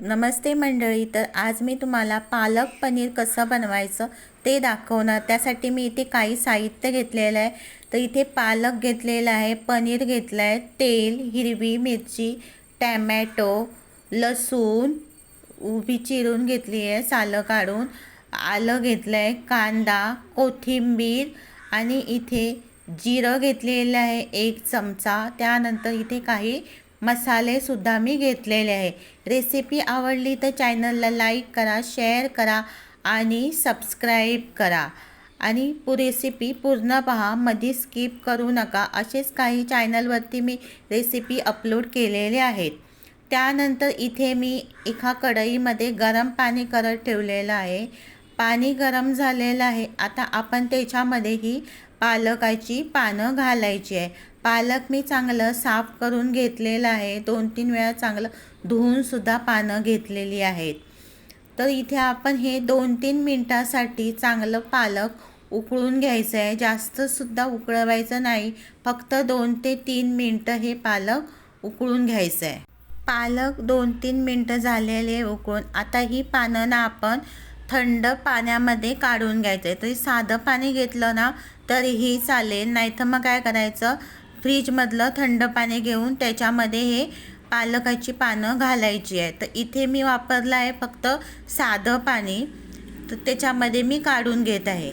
नमस्ते मंडळी तर आज मी तुम्हाला पालक पनीर कसं बनवायचं ते दाखवणार. त्यासाठी मी इथे काही साहित्य घेतलेलं आहे. तर इथे पालक घेतलेला आहे पनीर घेतलं आहे तेल हिरवी मिरची टॅमॅटो लसूण उभी चिरून घेतली आहे सालं काढून. आलं घेतलं आहे कांदा कोथिंबीर आणि इथे जिरं घेतलेलं आहे एक चमचा. त्यानंतर इथे काही मसालेसुद्धा मी घेतलेले आहे. रेसिपी आवडली तर चॅनलला लाईक करा शेअर करा आणि सबस्क्राईब करा. आणि पू रेसिपी पूर्ण पहा मध्ये स्किप करू नका. असेच काही चॅनलवरती मी रेसिपी अपलोड केलेले आहेत. त्यानंतर इथे मी एका कढईमध्ये गरम पाणी करत ठेवलेलं आहे. पाणी गरम झालेलं आहे. आता आपण त्याच्यामध्ये ही पालकाची पानं घालायची आहे. पालक मी चांगलं साफ करून घेतलेलं आहे. दोन तीन वेळा चांगलं धुवूनसुद्धा पानं घेतलेली आहेत. तर इथे आपण हे दोन तीन मिनटासाठी चांगलं पालक उकळून घ्यायचं आहे. जास्तसुद्धा उकळवायचं नाही. फक्त दोन ते तीन मिनटं हे पालक उकळून घ्यायचं आहे. पालक दोन तीन मिनटं झालेले उकळून. आता ही पानं ना आपण थंड पाण्यामध्ये काढून घ्यायचं आहे. तरी साधं पाणी घेतलं ना तरीही चालेल. नाही तर मग काय करायचं? फ्रीजमधलं थंड पाणी घेऊन त्याच्यामध्ये हे पालकाची पानं घालायची आहे तर इथे मी वापरलं आहे फक्त साधं पाणी. तर त्याच्यामध्ये मी काढून घेत आहे.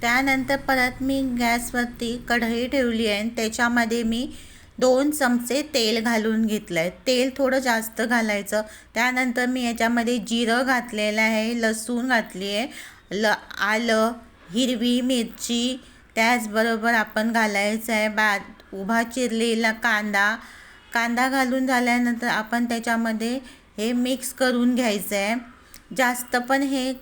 त्यानंतर परत मी गॅसवरती कढई ठेवली आहे त्याच्यामध्ये मी दोन चमचे तेल घालून घेतलं आहे तेल थोडं जास्त घालायचं. त्यानंतर मी याच्यामध्ये जिरं घातलेलं आहे लसूण घातली आहे ल आलं हिरवी मिरची त्याचबरोबर आपण घालायचं आहे बा उभा चिरलेला कांदा. कांदा घालून झाल्यानंतर आपण त्याच्यामध्ये हे मिक्स करून घ्यायचं आहे. जास्त पण हे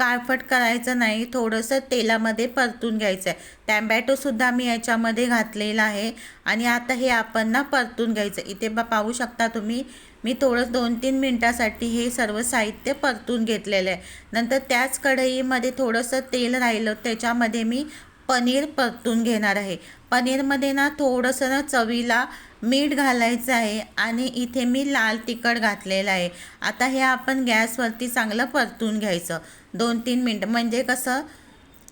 काळफट करायचं नाही थोडंसं तेलामध्ये परतून घ्यायचं आहे टॅमॅटोसुद्धा मी याच्यामध्ये घातलेला आहे आणि आता हे आपण ना परतून घ्यायचं. इथे बा पाहू शकता तुम्ही मी थोडं दोन तीन मिनटासाठी हे सर्व साहित्य परतून घेतलेलं आहे. नंतर त्याच कढईमध्ये थोडंसं तेल राहिलं त्याच्यामध्ये मी पनीर परतून घेणार आहे. पनीरमध्ये ना थोडंसं ना चवीला मीठ घालायचं आहे आणि इथे मी लाल तिखट घातलेलं आहे. आता हे आपण गॅसवरती चांगलं परतून घ्यायचं. दोन तीन मिनटं. म्हणजे कसं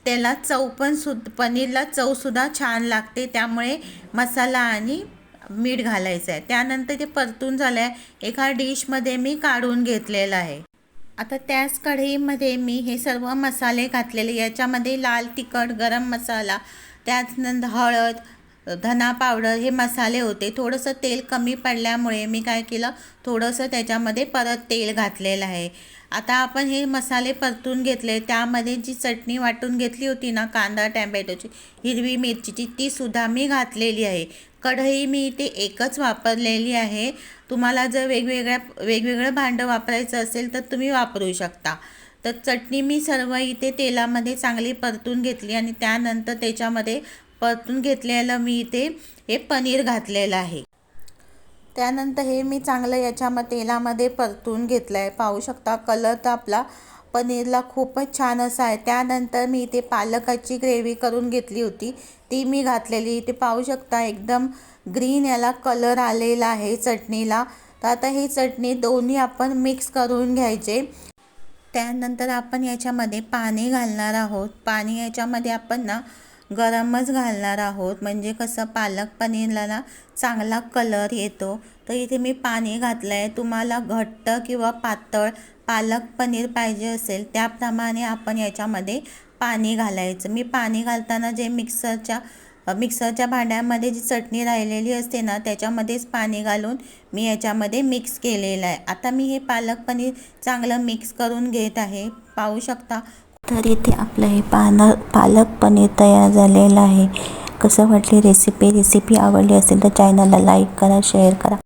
त्याला चव पण सु पनीरला चवसुद्धा छान लागते. त्यामुळे मसाला आणि मीठ घालायचं आहे. त्यानंतर ते परतून झालं आहे एका डिशमध्ये मी काढून घेतलेलं आहे. आता त्याच कढईमध्ये मी हे सर्व मसाले घातलेले. याच्यामध्ये लाल तिखट गरम मसाला त्याचनंतर हळद धना पावडर हे मसाले होते. थोडंसं तेल कमी पडल्यामुळे मी काय केलं थोडंसं त्याच्यामध्ये परत तेल घातलेलं आहे. आता आपण हे मसाले परतून घेतले त्यामध्ये जी चटणी वाटून घेतली होती ना कांदा टॅमॅटोची हिरवी मिरचीची तीसुद्धा मी घातलेली आहे. कढई मी इथे एकच वापरलेली आहे. तुम्हाला जर वेगवेगळ्या वेगवेगळं भांडं वापरायचं असेल तर तुम्ही वापरू शकता. तर चटणी मी सर्व इथे तेलामध्ये चांगली परतून घेतली आणि त्यानंतर त्याच्यामध्ये परतून घेतलेलं मी इथे हे पनीर घातलेलं आहे. त्यानंतर हे मी चांगलं याच्यामध्ये तेलामध्ये परतून घेतलं आहे पाहू शकता कलर तर आपला पनीरला खूपच छान असा आहे. त्यानंतर मी इथे पालकाची ग्रेव्ही करून घेतली होती. ती मी घातलेली. इथे पाहू शकता एकदम ग्रीन याला कलर आलेला आहे चटणीला. तर आता ही चटणी दोन्ही आपण मिक्स करून घ्यायचे. त्यानंतर आपण याच्यामध्ये पाणी घालणार आहोत. पाणी याच्यामध्ये आपण ना गरमच घालणार आहोत. म्हणजे कसं पालक पनीरला ना चांगला कलर येतो. तर इथे मी पाणी घातलं आहे तुम्हाला घट्ट किंवा पातळ पालक पनीर पाहिजे असेल त्याप्रमाणे आपण याच्यामध्ये पाणी घालायचं. मी पाणी घालताना जे मिक्सरच्या मिक्सरच्या भांड्यामध्ये जी चटणी राहिलेली असते ना त्याच्यामध्येच पाणी घालून मी याच्यामध्ये मिक्स केलेलं आहे. आता मी हे पालक पनीर चांगलं मिक्स करून घेत आहे. पाहू शकता तर इथे आपलं हे पालक पालक पनीर तयार झालेलं आहे. कसं वाटली रेसिपी रेसिपी आवडली असेल तर चॅनलला लाईक करा शेअर करा.